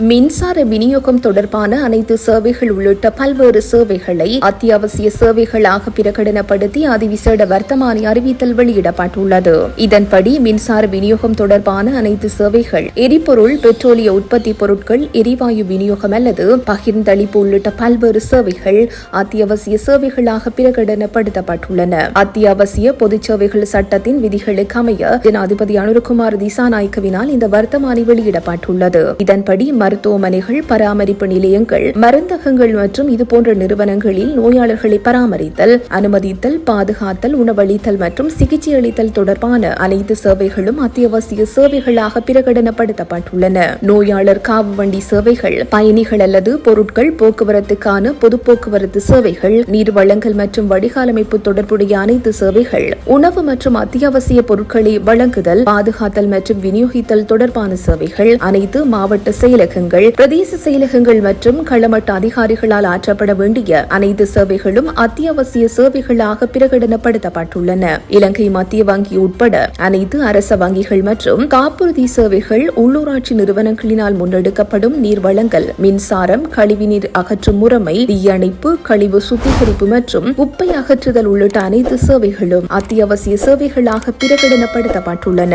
மின்சார விநியோகம் தொடர்பான அனைத்து சேவைகள் உள்ளிட்ட பல்வேறு சேவைகளை அத்தியாவசிய சேவைகளாக பிரகடனப்படுத்தி அதிவிசேட வர்த்தமானி அறிவித்தல் வெளியிடப்பட்டுள்ளது. இதன்படி மின்சார விநியோகம் தொடர்பான அனைத்து சேவைகள் எரிபொருள் பெட்ரோலிய உற்பத்தி பொருட்கள் எரிவாயு விநியோகம் அல்லது பகிர்ந்தளிப்பு உள்ளிட்ட பல்வேறு சேவைகள் அத்தியாவசிய சேவைகளாக பிரகடனப்படுத்தப்பட்டுள்ளன. அத்தியாவசிய பொதுச் சேவைகள் சட்டத்தின் விதிகளுக்கு அமைய ஜனாதிபதி அனுரகுமார் திசாநாயக்கவினால் இந்த வர்த்தமானி வெளியிடப்பட்டுள்ளது. இதன்படி மருத்துவமனைகள் பராமரிப்பு நிலையங்கள் மருந்தகங்கள் மற்றும் இதுபோன்ற நிறுவனங்களில் நோயாளர்களை பராமரித்தல் அனுமதித்தல் பாதுகாத்தல் உணவளித்தல் மற்றும் சிகிச்சை அளித்தல் தொடர்பான அனைத்து சேவைகளும் அத்தியாவசிய சேவைகளாக பிரகடனப்படுத்தப்பட்டுள்ளன. நோயாளர் காவு வண்டி சேவைகள் பயணிகள் அல்லது பொருட்கள் போக்குவரத்துக்கான பொது போக்குவரத்து சேவைகள் நீர் வழங்கல் மற்றும் வடிகாலமைப்பு தொடர்புடைய அனைத்து சேவைகள் உணவு மற்றும் அத்தியாவசிய பொருட்களை வழங்குதல் பாதுகாத்தல் மற்றும் விநியோகித்தல் தொடர்பான சேவைகள் அனைத்து மாவட்ட செயலகங்கள் பிரதேச செயலகங்கள் மற்றும் களமட்ட அதிகாரிகளால் ஆற்றப்பட வேண்டிய அனைத்து சேவைகளும் அத்தியாவசிய சேவைகளாக பிரகடனப்படுத்தப்பட்டுள்ளன. இலங்கை மத்திய வங்கி உட்பட அனைத்து அரச வங்கிகள் மற்றும் காப்புறுதி சேவைகள் உள்ளூராட்சி நிறுவனங்களினால் முன்னெடுக்கப்படும் நீர் வழங்கல் மின்சாரம் கழிவுநீர் அகற்றும் முறைமை தீயணைப்பு கழிவு சுத்திகரிப்பு மற்றும் குப்பை அகற்றுதல் உள்ளிட்ட அனைத்து சேவைகளும் அத்தியாவசிய சேவைகளாக பிரகடனப்படுத்தப்பட்டுள்ளன.